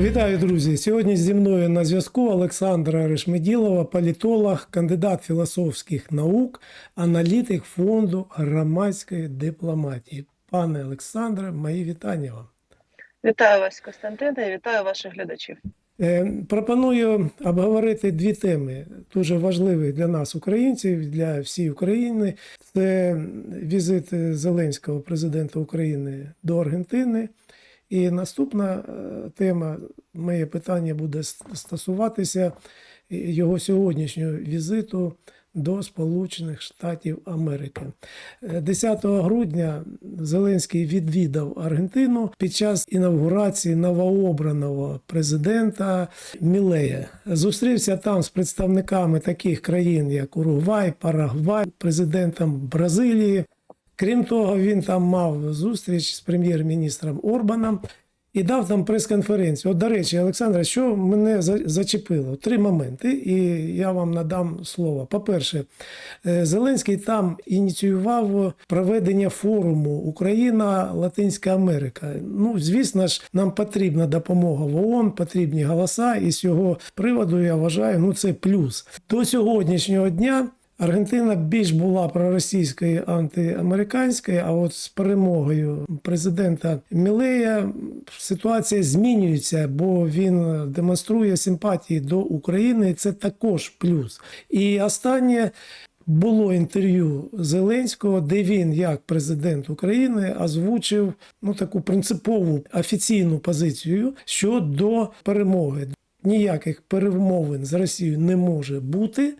Вітаю, друзі! Сьогодні зі мною на зв'язку Олександра Решмеділова, політолог, кандидат філософських наук, аналітик фонду громадської дипломатії. Пане Олександре, мої вітання вам. Вітаю вас, Костянтине, і вітаю ваших глядачів. Е, Пропоную обговорити дві теми, дуже важливі для нас, українців, для всієї України. Це візит Зеленського президента України до Аргентини. І наступна е, тема, моє питання буде стосуватися його сьогоднішнього візиту до Сполучених Штатів Америки. Е, 10 грудня Зеленський відвідав Аргентину під час інавгурації новообраного президента Мілея. Зустрівся там з представниками таких країн, як Уругвай, Парагвай, президентом Бразилії. Крім того, він там мав зустріч з прем'єр-міністром Орбаном і дав там прес-конференцію. От, до речі, Олександра, що мене за- зачепило? Три моменти, і я вам надам слово. По-перше, е, Зеленський там ініціював проведення форуму Україна, Латинська Америка. Ну, звісно ж, нам потрібна допомога в ООН, потрібні голоса, і з цього приводу я вважаю, ну це плюс. До сьогоднішнього дня. Аргентина більш була проросійською антиамериканською, а от з перемогою президента Мілея ситуація змінюється, бо він демонструє симпатії до України. і Це також плюс. І останнє. Було інтерв'ю Зеленського, де він, як президент України, озвучив ну таку принципову офіційну позицію щодо перемоги. Ніяких перемовин з Росією не може бути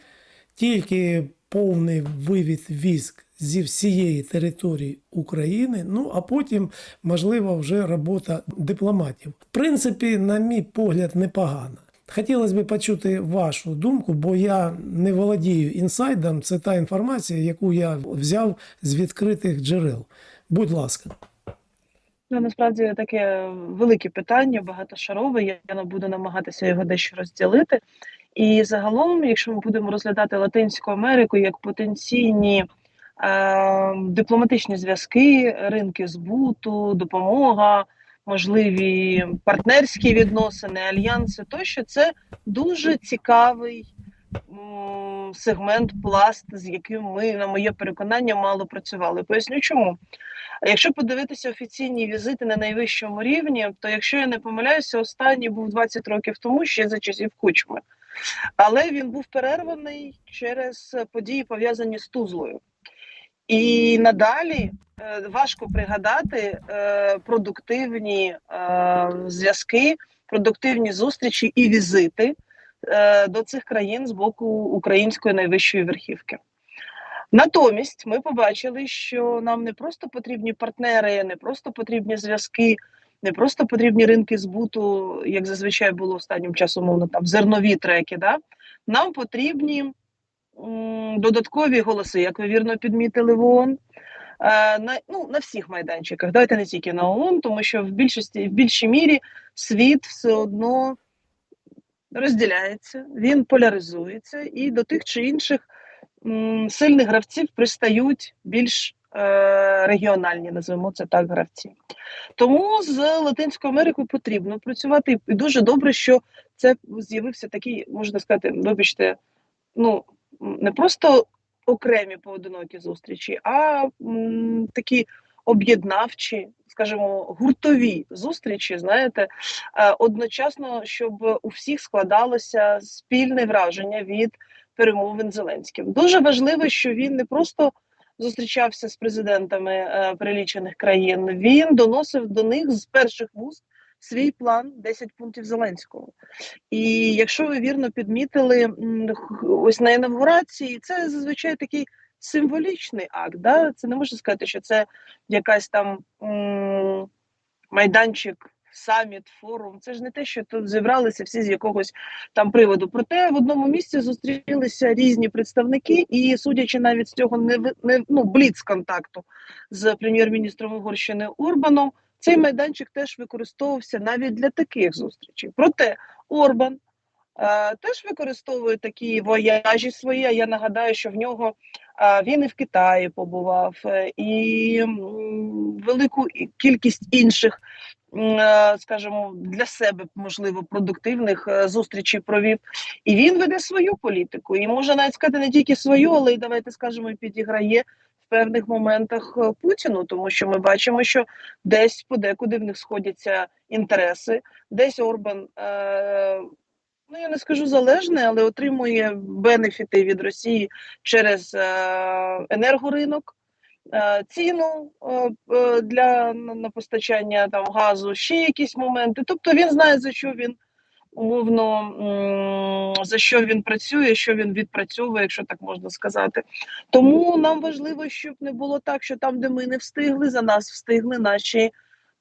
тільки повний вивід військ зі всієї території України. Ну а потім, можливо, вже робота дипломатів. В принципі, на мій погляд, непогано. Хотілося б почути вашу думку, бо я не володію інсайдом. Це та інформація, яку я взяв з відкритих джерел. Будь ласка. Ну, насправді таке велике питання, багатошарове. Я буду намагатися його дещо розділити. І загалом, якщо ми будемо розглядати Латинську Америку як потенційні е, дипломатичні зв'язки, ринки збуту, допомога, можливі партнерські відносини, альянси, тощо це дуже цікавий сегмент, пласт, з яким ми, на моє переконання, мало працювали. Поясню чому. Якщо подивитися офіційні візити на найвищому рівні, то якщо я не помиляюся, останній був 20 років тому, ще за часів кучми. Але він був перерваний через події, пов'язані з Тузлою. І надалі е, важко пригадати е, продуктивні е, зв'язки, продуктивні зустрічі і візити до цих країн з боку української найвищої верхівки. Натомість ми побачили, що нам не просто потрібні партнери, не просто потрібні зв'язки, не просто потрібні ринки збуту, як зазвичай було останнім часом, мовно там зернові треки. Да? Нам потрібні м, додаткові голоси, як ви вірно підмітили в ООН. е, На, ну, на всіх майданчиках, давайте не тільки на ООН, тому що в більшості в більшій мірі світ все одно розділяється, він поляризується, і до тих чи інших м, сильних гравців пристають більш регіональні, називаємо це так, гравці. Тому з Латинською Америкою потрібно працювати. І дуже добре, що це з'явився такий, можна сказати, вибачте, ну не просто окремі поодинокі зустрічі, а такі об'єднавчі, скажімо, гуртові зустрічі, знаєте, е, одночасно, щоб у всіх складалося спільне враження від перемовин Зеленським. Дуже важливо, що він не просто зустрічався з президентами е, перелічених країн, він доносив до них з перших вуст свій план 10 пунктів Зеленського. І якщо ви вірно підмітили, ось на інавгурації, це зазвичай такий символічний акт. Да? Це не можна сказати, що це якась там м, майданчик. Саміт, форум, це ж не те, що тут зібралися всі з якогось там приводу. Проте в одному місці зустрілися різні представники, і судячи навіть з цього не, не ну, бліц контакту з прем'єр-міністром Угорщини Урбаном, цей майданчик теж використовувався навіть для таких зустрічей. Проте Орбан теж використовує такі вояжі свої. Я нагадаю, що в нього е, він і в Китаї побував, е, і велику кількість інших е, скажімо, для себе можливо продуктивних е, зустрічей провів. І він веде свою політику. І може навіть сказати не тільки свою, але й давайте скажемо, підіграє певних моментах е, Путіну, тому що ми бачимо, що десь подекуди в них сходяться інтереси, десь Орбан. Е, Ну, я не скажу залежне, але отримує бенефіти від Росії через е, енергоринок, е, ціну е, для на постачання там газу, ще якісь моменти. Тобто він знає за що він умовно за що він працює, що він відпрацьовує, якщо так можна сказати. Тому нам важливо, щоб не було так, що там, де ми не встигли, за нас встигли наші.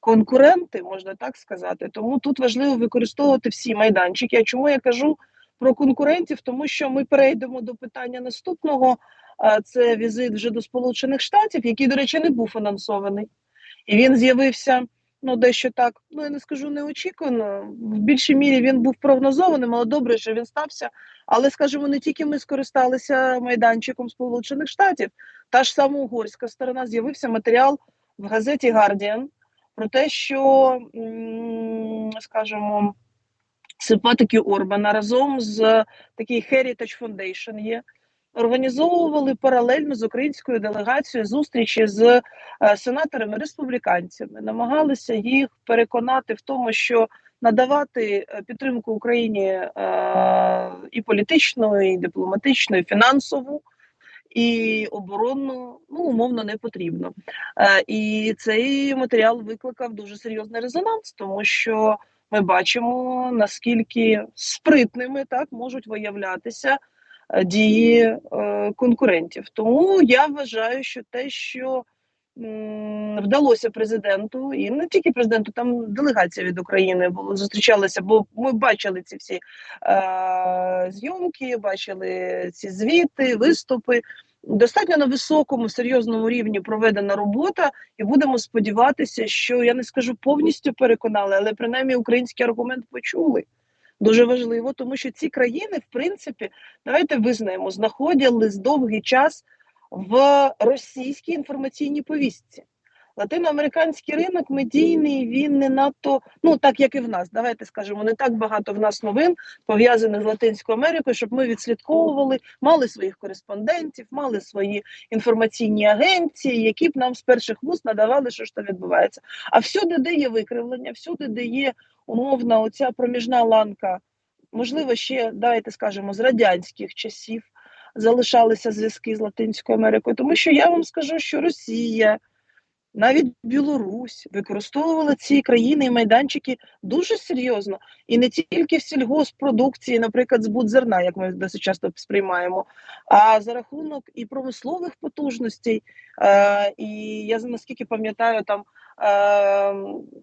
Конкуренти, можна так сказати, тому тут важливо використовувати всі майданчики. А чому я кажу про конкурентів? Тому що ми перейдемо до питання наступного. Це візит вже до Сполучених Штатів, який, до речі, не був анонсований, і він з'явився ну дещо так. Ну я не скажу неочікувано. В більшій мірі він був прогнозованим, але добре, що він стався. Але скажімо, не тільки ми скористалися майданчиком Сполучених Штатів, та ж сама угорська сторона з'явився матеріал в газеті Guardian про те, що, скажімо, симпатики Орбана разом з такий Heritage Foundation є. Організовували паралельно з українською делегацією зустрічі з е, сенаторами республіканцями, намагалися їх переконати в тому, що надавати е, підтримку Україні е, і політичну, і дипломатичну, і фінансову, і оборонну ну умовно не потрібно. Е, і цей матеріал викликав дуже серйозний резонанс, тому що ми бачимо наскільки спритними так можуть виявлятися е, дії е, конкурентів. Тому я вважаю, що те, що вдалося президенту, і не тільки президенту, там делегація від України було зустрічалася, бо ми бачили ці всі е, зйомки, бачили ці звіти, виступи. Достатньо на високому серйозному рівні проведена робота, і будемо сподіватися, що я не скажу повністю переконали, але принаймні український аргумент почули. Дуже важливо, тому що ці країни, в принципі, давайте визнаємо, знаходились довгий час в російській інформаційній повістці. Латиноамериканський ринок медійний він не надто, ну так як і в нас. Давайте скажемо, не так багато в нас новин пов'язаних з Латинською Америкою, щоб ми відслідковували, мали своїх кореспондентів, мали свої інформаційні агенції, які б нам з перших вуст надавали, що ж там відбувається. А всюди, де є викривлення, всюди, де є умовна оця проміжна ланка, можливо, ще давайте скажемо з радянських часів залишалися зв'язки з Латинською Америкою, тому що я вам скажу, що Росія навіть Білорусь використовувала ці країни і майданчики дуже серйозно, і не тільки в сільгоспродукції, наприклад, збут зерна, як ми досить часто сприймаємо, а за рахунок і промислових потужностей. Е, і я наскільки пам'ятаю, там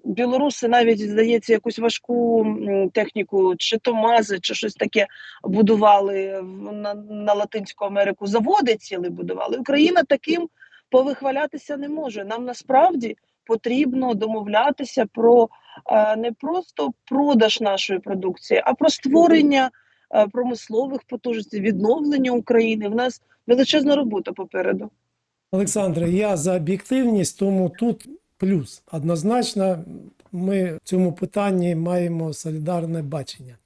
білоруси навіть здається якусь важку техніку, чи то мази, чи щось таке будували на, на Латинську Америку. Заводи ціли будували. Україна таким повихвалятися не може. Нам насправді потрібно домовлятися про е, не просто продаж нашої продукції, а про створення е, промислових потужностей, відновлення України. В нас величезна робота попереду. Олександре, я за об'єктивність, тому тут плюс. Однозначно, ми в цьому питанні маємо солідарне бачення.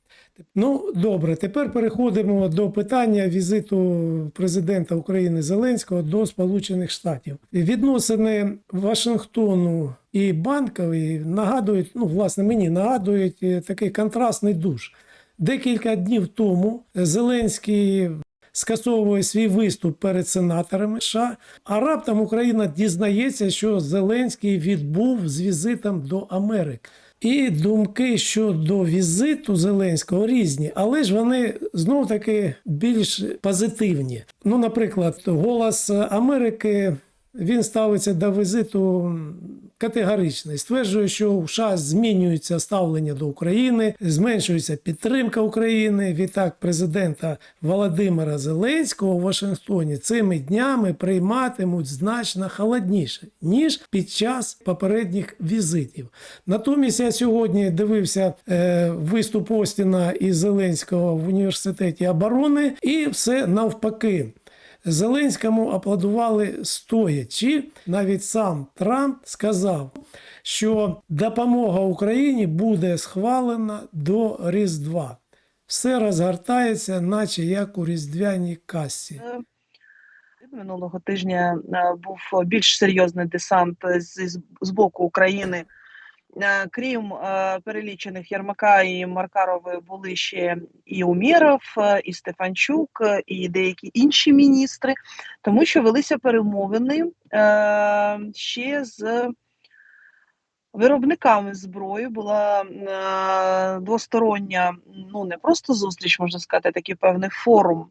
Ну, добре, тепер переходимо до питання візиту президента України Зеленського до Сполучених Штатів. Відносини Вашингтону і Банкової нагадують, ну, власне, мені нагадують е, такий контрастний душ. Декілька днів тому Зеленський скасовує свій виступ перед сенаторами США, а раптом Україна дізнається, що Зеленський відбув з візитом до Америки. І думки щодо візиту Зеленського різні, але ж вони знов таки більш позитивні. Ну, наприклад, голос Америки він ставиться до візиту категорично і стверджує, що в США змінюється ставлення до України, зменшується підтримка України. Відтак президента Володимира Зеленського у Вашингтоні цими днями прийматимуть значно холодніше ніж під час попередніх візитів. Натомість я сьогодні дивився е, виступ Остіна і Зеленського в університеті оборони, і все навпаки. Зеленському аплодували стоячи. Навіть сам Трамп сказав, що допомога Україні буде схвалена до Різдва. Все розгортається, наче як у різдвяній касі. Е, Минулого тижня е, був більш серйозний десант з, з, з боку України. Е, Крім е, перелічених Єрмака і Маркарови, були ще і Умєров, е, і Стефанчук, і деякі інші міністри, тому що велися перемовини ще з виробниками зброї. Була двостороння, ну не просто зустріч, можна сказати, такий певний форум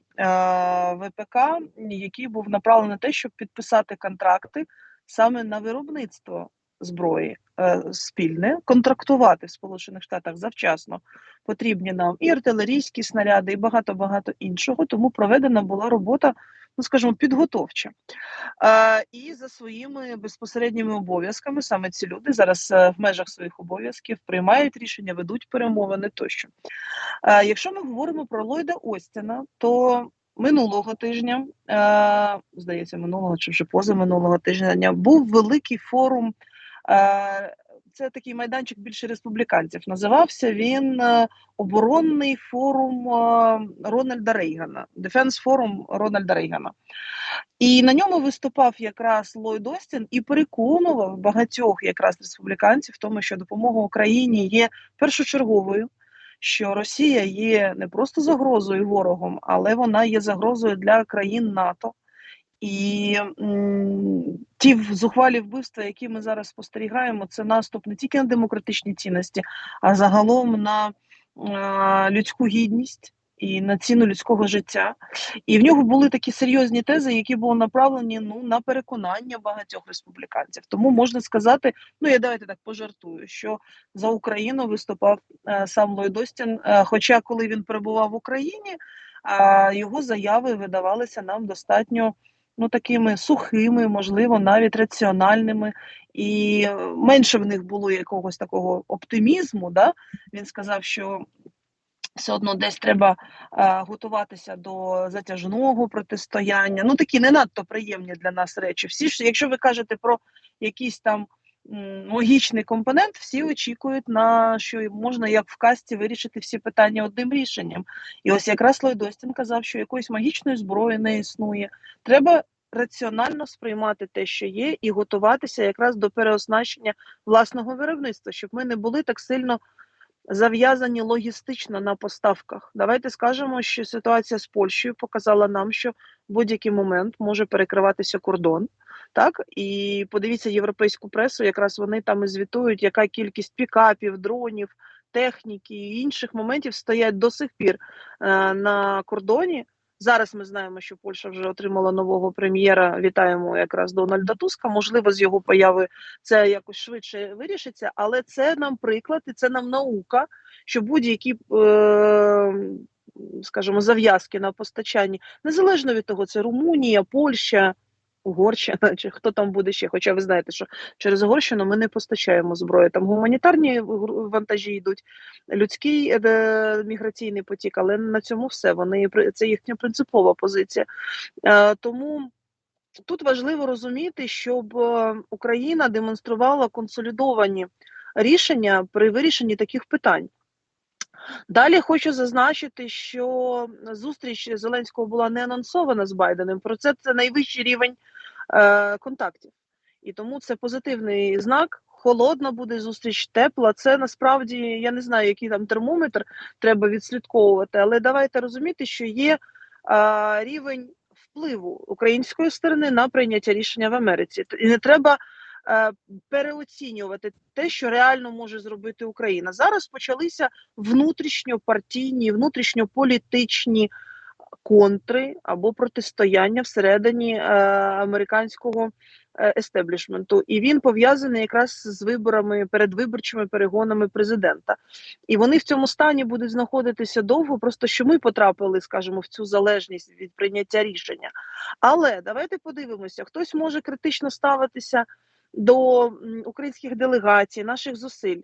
ВПК, який був направлений на те, щоб підписати контракти саме на виробництво зброї е, спільне, контрактувати в Сполучених Штатах завчасно потрібні нам і артилерійські снаряди, і багато багато іншого. Тому проведена була робота, ну скажімо, підготовча. Е, і за своїми безпосередніми обов'язками саме ці люди зараз е, в межах своїх обов'язків приймають рішення, ведуть перемовини тощо. Е, якщо ми говоримо про Ллойда Остіна, то минулого тижня, е, здається, минулого чи вже позаминулого тижня, був великий форум. Е, це такий майданчик більше республіканців. Називався він е, Оборонний форум е, Рональда Рейгана, Defense Forum Рональда Рейгана. І на ньому виступав якраз Ллойд Остін і переконував багатьох якраз республіканців в тому, що допомога Україні є першочерговою, що Росія є не просто загрозою ворогом, але вона є загрозою для країн НАТО. І м, ті зухвалі вбивства, які ми зараз спостерігаємо, це наступ не тільки на демократичні цінності, а загалом на е, людську гідність і на ціну людського життя. І в нього були такі серйозні тези, які були направлені ну на переконання багатьох республіканців. Тому можна сказати, ну я давайте так пожартую, що за Україну виступав е, сам Ллойд Остін, е, Хоча, коли він перебував в Україні, його заяви видавалися нам достатньо ну такими сухими, можливо, навіть раціональними, і е, менше в них було якогось такого оптимізму. Да? Він сказав, що все одно десь треба е, готуватися до затяжного протистояння. Ну такі не надто приємні для нас речі. Всі ж, якщо ви кажете про якийсь там логічний компонент, всі очікують на що можна як в касті вирішити всі питання одним рішенням. І ось якраз Ллойд Остін казав, що якоїсь магічної зброї не існує. Треба раціонально сприймати те, що є, і готуватися якраз до переоснащення власного виробництва, щоб ми не були так сильно зав'язані логістично на поставках. Давайте скажемо, що ситуація з Польщею показала нам, що в будь-який момент може перекриватися кордон. Так і подивіться європейську пресу, якраз вони там і звітують, яка кількість пікапів, дронів, техніки і інших моментів стоять до сих пір е, на кордоні. Зараз ми знаємо, що Польща вже отримала нового прем'єра. Вітаємо якраз Дональда Туска. Можливо, з його появи це якось швидше вирішиться, але це нам приклад і це нам наука, що будь-які, е, скажімо, зав'язки на постачанні, незалежно від того, це Румунія, Польща. Угорщина чи хто там буде ще? Хоча ви знаєте, що через Угорщину ми не постачаємо зброю. Там гуманітарні вантажі йдуть, людський е, міграційний потік, але на цьому все. Вони це їхня принципова позиція. Е, тому тут важливо розуміти, щоб е, Україна демонструвала консолідовані рішення при вирішенні таких питань. Далі хочу зазначити, що зустріч Зеленського була не анонсована з Байденом. Про це це найвищий рівень е, контактів, і тому це позитивний знак. Холодна буде зустріч, тепла. Це насправді я не знаю, який там термометр треба відслідковувати, але давайте розуміти, що є е, рівень впливу української сторони на прийняття рішення в Америці. І не треба е, переоцінювати те, що реально може зробити Україна. Зараз почалися внутрішньопартійні, внутрішньополітичні контри або протистояння всередині е, американського е, естеблішменту, і він пов'язаний якраз з виборами передвиборчими перегонами президента. І вони в цьому стані будуть знаходитися довго, просто що ми потрапили, скажімо, в цю залежність від прийняття рішення. Але давайте подивимося, хтось може критично ставитися до українських делегацій, наших зусиль.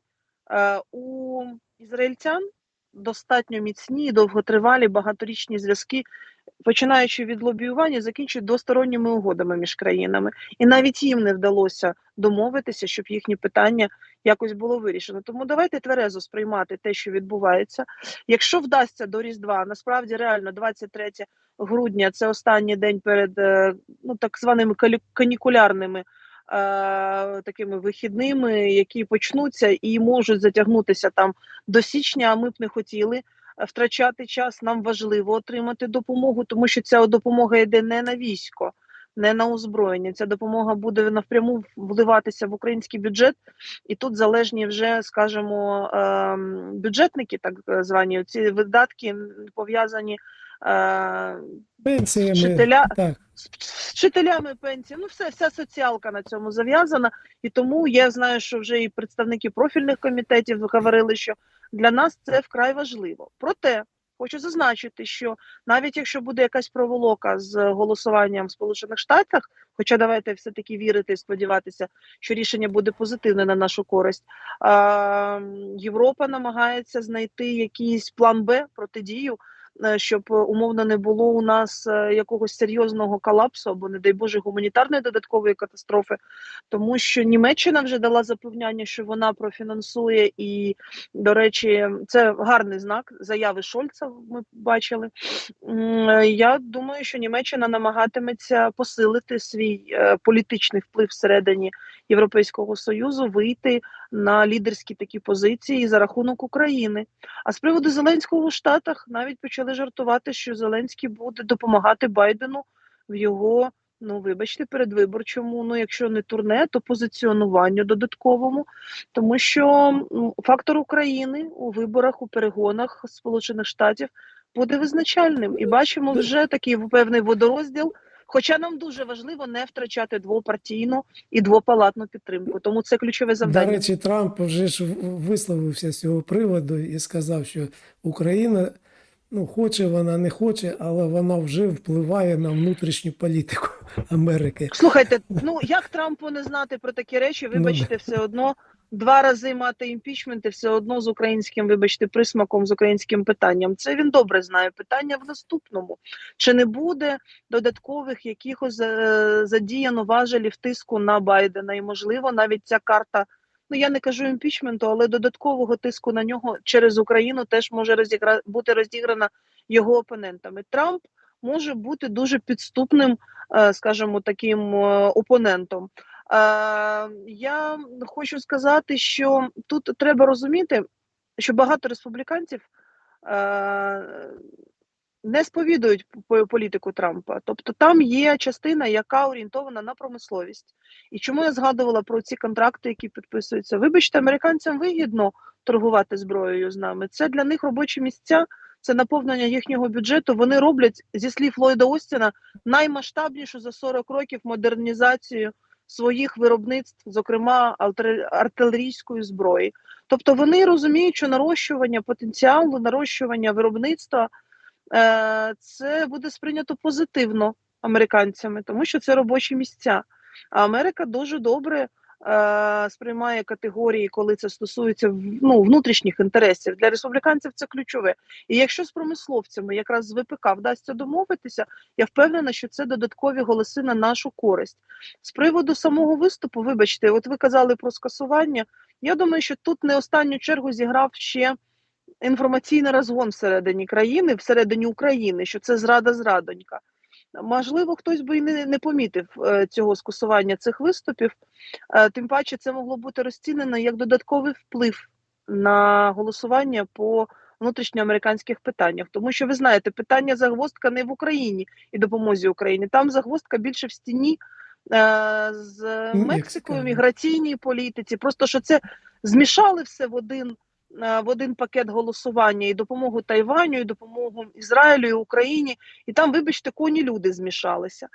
Е, у ізраїльтян достатньо міцні, довготривалі, багаторічні зв'язки, починаючи від лобіювання, закінчують двосторонніми угодами між країнами. І навіть їм не вдалося домовитися, щоб їхні питання якось було вирішено. Тому давайте тверезо сприймати те, що відбувається. Якщо вдасться до Різдва, насправді реально 23 грудня це останній день перед е, ну так званими канікулярними. Е, Такими вихідними, які почнуться і можуть затягнутися там до січня. А ми б не хотіли е, втрачати час. Нам важливо отримати допомогу, тому що ця допомога йде не на військо, не на озброєння. Ця допомога буде напряму вливатися в український бюджет, і тут залежні вже, скажімо, ем, бюджетники, так звані ці видатки пов'язані. Е, Пенсіями. Вчителя, Так. з вчителями пенсії, ну все, вся соціалка на цьому зав'язана. І тому я знаю, що вже і представники профільних комітетів говорили, що для нас це вкрай важливо. Проте хочу зазначити, що навіть якщо буде якась проволока з голосуванням в Сполучених Штатах, хоча давайте все таки вірити і сподіватися, що рішення буде позитивне на нашу користь. А, Європа намагається знайти якийсь план Б протидію щоб е, умовно не було у нас е, якогось серйозного колапсу або, не дай Боже, гуманітарної додаткової катастрофи, тому що Німеччина вже дала запевняння, що вона профінансує, і, до речі, це гарний знак заяви Шольца. Ми бачили. Е, Я думаю, що Німеччина намагатиметься посилити свій е, політичний вплив всередині Європейського союзу, вийти на лідерські такі позиції за рахунок України. А з приводу Зеленського в Штатах навіть почали жартувати, що Зеленський буде допомагати Байдену в його, ну вибачте, передвиборчому, ну якщо не турне, то позиціонуванню додатковому, тому що фактор України у виборах у перегонах Сполучених Штатів буде визначальним, і бачимо вже такий певний водорозділ. Хоча нам дуже важливо не втрачати двопартійну і двопалатну підтримку, тому це ключове До завдання. речі, Трамп вже ж висловився з цього приводу і сказав, що Україна, ну, хоче вона, не хоче, але вона вже впливає на внутрішню політику Америки. Слухайте, ну як Трампу не знати про такі речі? Ну, Вибачте, все одно два рази мати імпічмент і все одно з українським, вибачте, присмаком з українським питанням. Це він добре знає. Питання в наступному: чи не буде додаткових якихось е, задіяно важелів тиску на Байдена? І можливо, навіть ця карта. Ну я не кажу імпічменту, але додаткового тиску на нього через Україну теж може розігра... бути розіграна його опонентами. Трамп може бути дуже підступним, е, скажімо, таким е, опонентом. Е, Я хочу сказати, що тут треба розуміти, що багато республіканців не сповідують політику Трампа. Тобто там є частина, яка орієнтована на промисловість. І чому я згадувала про ці контракти, які підписуються? Вибачте, американцям вигідно торгувати зброєю з нами. Це для них робочі місця, це наповнення їхнього бюджету. Вони роблять зі слів Ллойда Остіна наймасштабнішу за 40 років модернізацію своїх виробництв, зокрема артилер- артилерійської зброї. Тобто вони розуміють, що нарощування потенціалу, нарощування виробництва це буде сприйнято позитивно американцями, тому що це робочі місця. А Америка дуже добре е, сприймає категорії, коли це стосується ну, внутрішніх інтересів. Для республіканців це ключове. І якщо з промисловцями, якраз з ВПК, вдасться домовитися, я впевнена, що це додаткові голоси на нашу користь. З приводу самого виступу, вибачте, от ви казали про скасування. Я думаю, що тут не останню чергу зіграв ще інформаційний розгон всередині країни, всередині України, що це зрада зрадонька. Можливо, хтось би і не, не помітив е, цього скасування цих виступів. Е, тим паче, це могло бути розцінено як додатковий вплив на голосування по внутрішньоамериканських питаннях. Тому що ви знаєте, питання загвоздка не в Україні і допомозі Україні. Там загвоздка більше в стіні е, з Мексикою, да. міграційній політиці. Просто що це змішали все в один. Е, В один пакет голосування і допомогу Тайваню, і допомогу Ізраїлю, і Україні, і там, вибачте, коні люди змішалися.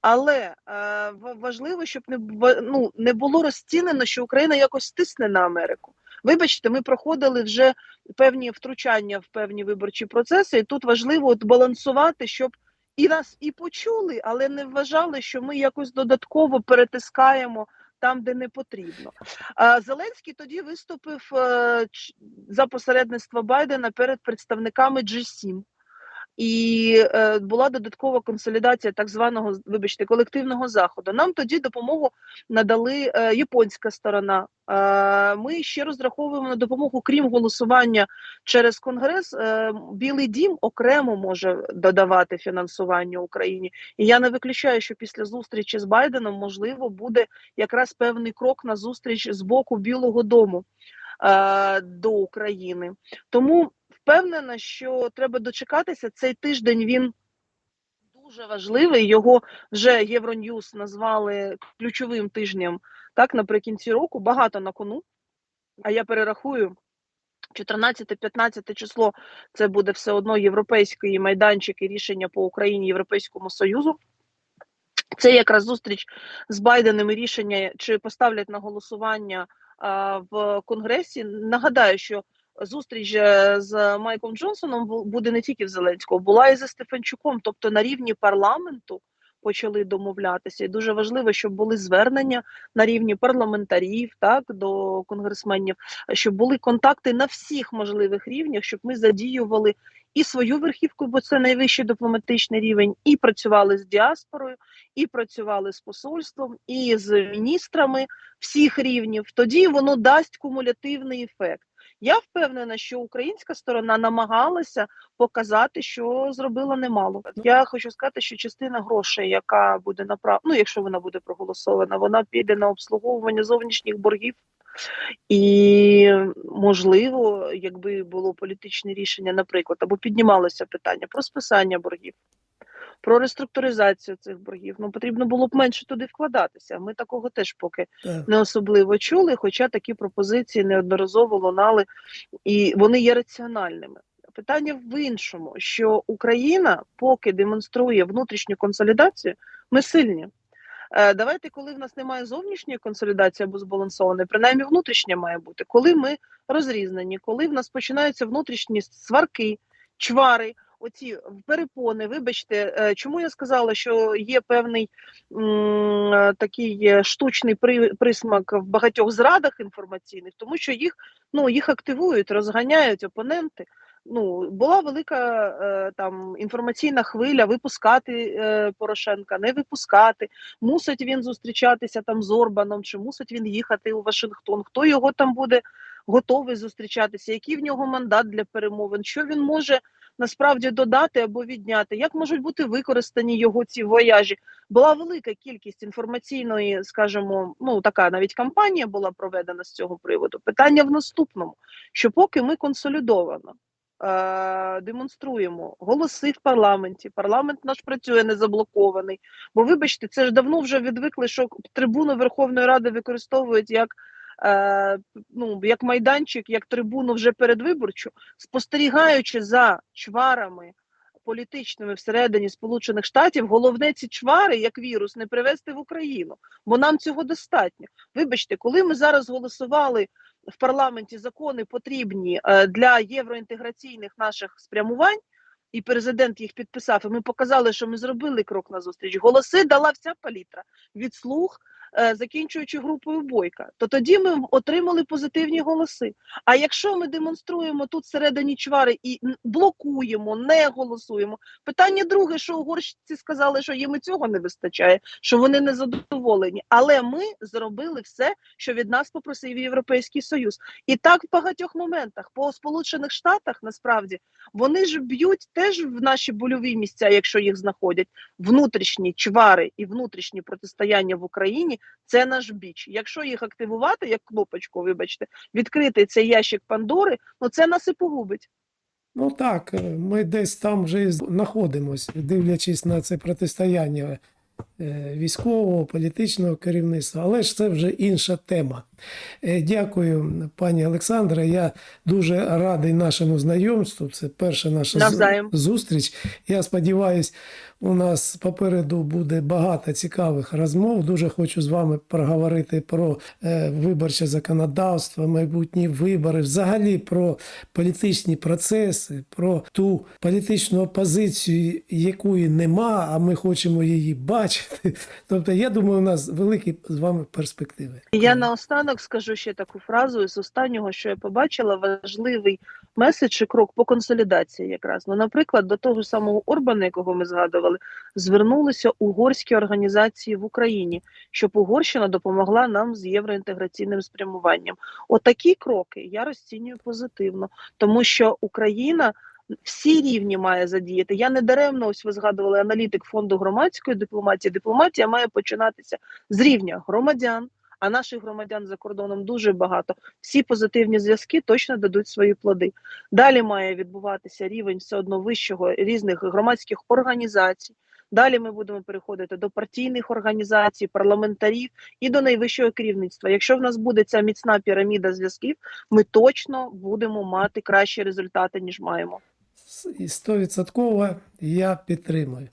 Але е, важливо, щоб не ну, не було розцінено, що Україна якось стисне на Америку. Вибачте, ми проходили вже певні втручання в певні виборчі процеси, і тут важливо от балансувати, щоб і нас і почули, але не вважали, що ми якось додатково перетискаємо там, де не потрібно. А Зеленський тоді виступив е, за посередництва Байдена перед представниками G7. І е, була додаткова консолідація так званого, вибачте, колективного заходу. Нам тоді допомогу надали е, японська сторона. Е, ми ще розраховуємо на допомогу, крім голосування через конгрес. Е, Білий дім окремо може додавати фінансування Україні. І я не виключаю, що після зустрічі з Байденом можливо буде якраз певний крок на зустріч з боку Білого Дому е, до України. Тому впевнена, що треба дочекатися. Цей тиждень він дуже важливий. Його вже Євроньюз назвали ключовим тижнем. Так, наприкінці року багато на кону. А я перерахую. 14-15 число це буде все одно європейський майданчик і рішення по Україні Європейському Союзу. Це якраз зустріч з Байденом і рішення, чи поставлять на голосування а, в Конгресі. Нагадаю, що зустріч е, з Майком Джонсоном буде не тільки в Зеленського, була і за Стефанчуком, тобто на рівні парламенту почали домовлятися. І дуже важливо, щоб були звернення на рівні парламентарів, так до конгресменів, щоб були контакти на всіх можливих рівнях, щоб ми задіювали і свою верхівку, бо це найвищий дипломатичний рівень, і працювали з діаспорою, і працювали з посольством, і з міністрами всіх рівнів. Тоді воно дасть кумулятивний ефект. Я впевнена, що українська сторона намагалася показати, що зробила немало. Я хочу сказати, що частина грошей, яка буде направ... ну, якщо вона буде проголосована, вона піде на обслуговування зовнішніх боргів. І можливо, якби було політичне рішення, наприклад, або піднімалося питання про списання боргів, про реструктуризацію цих боргів, ну потрібно було б менше туди вкладатися. Ми такого теж поки Так. не особливо чули, хоча такі пропозиції неодноразово лунали, і вони є раціональними. Питання в іншому, що Україна поки демонструє внутрішню консолідацію, ми сильні. Е, Давайте, коли в нас немає зовнішньої консолідації або збалансованої, принаймні внутрішня має бути, коли ми розрізнені, коли в нас починаються внутрішні сварки, чвари, оці перепони. Вибачте, е, чому я сказала, що є певний м, е, такий е, штучний при- присмак в багатьох зрадах інформаційних, тому що їх ну їх активують, розганяють опоненти. Ну була велика е, там інформаційна хвиля випускати е, Порошенка, не випускати. Мусить він зустрічатися там з Орбаном, чи мусить він їхати у Вашингтон? Хто його там буде готовий зустрічатися? Який в нього мандат для перемовин? Що він може насправді додати або відняти? Як можуть бути використані його ці вояжі? Була велика кількість інформаційної, скажімо, ну така навіть кампанія була проведена з цього приводу. Питання в наступному: що поки ми консолідовано. е, Демонструємо голоси в парламенті. Парламент наш працює не заблокований. Бо, вибачте, це ж давно вже відвикли, що трибуну Верховної Ради використовують як, е, ну, як майданчик, як трибуну вже передвиборчу, спостерігаючи за чварами політичними всередині Сполучених Штатів, головне ці чвари, як вірус, не привезти в Україну, бо нам цього достатньо. Вибачте, коли ми зараз голосували в парламенті закони потрібні е, для євроінтеграційних наших спрямувань. І президент їх підписав, і ми показали, що ми зробили крок на зустріч. Голоси дала вся палітра від слуг, е, закінчуючи групою бойка. То тоді ми отримали позитивні голоси. А якщо ми демонструємо тут всередині чвари і блокуємо, не голосуємо. Питання друге, що угорщиці сказали, що їм і цього не вистачає, що вони не задоволені. Але ми зробили все, що від нас попросив Європейський Союз. І так в багатьох моментах по Сполучених Штатах насправді вони ж б'ють теж в наші больові місця, якщо їх знаходять. Внутрішні чвари і внутрішні протистояння в Україні це наш біч. Якщо їх активувати, як кнопочку, вибачте, відкрити цей ящик Пандори, ну це нас і погубить. Ну так, е, ми десь там вже знаходимося, дивлячись на це протистояння військового, політичного керівництва, але ж це вже інша тема. Е, Дякую, пані Олександре. Я дуже радий нашому знайомству. Це перша наша Навзаєм. зустріч. Я сподіваюся, у нас попереду буде багато цікавих розмов. Дуже хочу з вами проговорити про е, виборче законодавство, майбутні вибори, взагалі про політичні процеси, про ту політичну опозицію, якої нема, а ми хочемо її бачити. Тобто, я думаю, у нас великі з вами перспективи. Я наостанок скажу ще таку фразу із останнього, що я побачила, важливий меседж і крок по консолідації якраз. Ну, наприклад, до того самого Орбана, якого ми згадували, звернулися угорські організації в Україні, щоб Угорщина допомогла нам з євроінтеграційним спрямуванням. Отакі кроки я розцінюю позитивно, тому що Україна. Всі рівні має задіяти. Я не даремно ось ви згадували аналітик фонду громадської дипломатії. Дипломатія має починатися з рівня громадян, а наших громадян за кордоном дуже багато. Всі позитивні зв'язки точно дадуть свої плоди. Далі має відбуватися рівень все одно вищого різних громадських організацій. Далі ми будемо переходити до партійних організацій, парламентарів і до найвищого керівництва. Якщо в нас буде ця міцна піраміда зв'язків, ми точно будемо мати кращі результати ніж маємо. І стовідсотково я підтримую.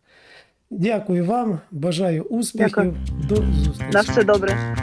Дякую вам, бажаю успіхів. До зустрічі. На все добре.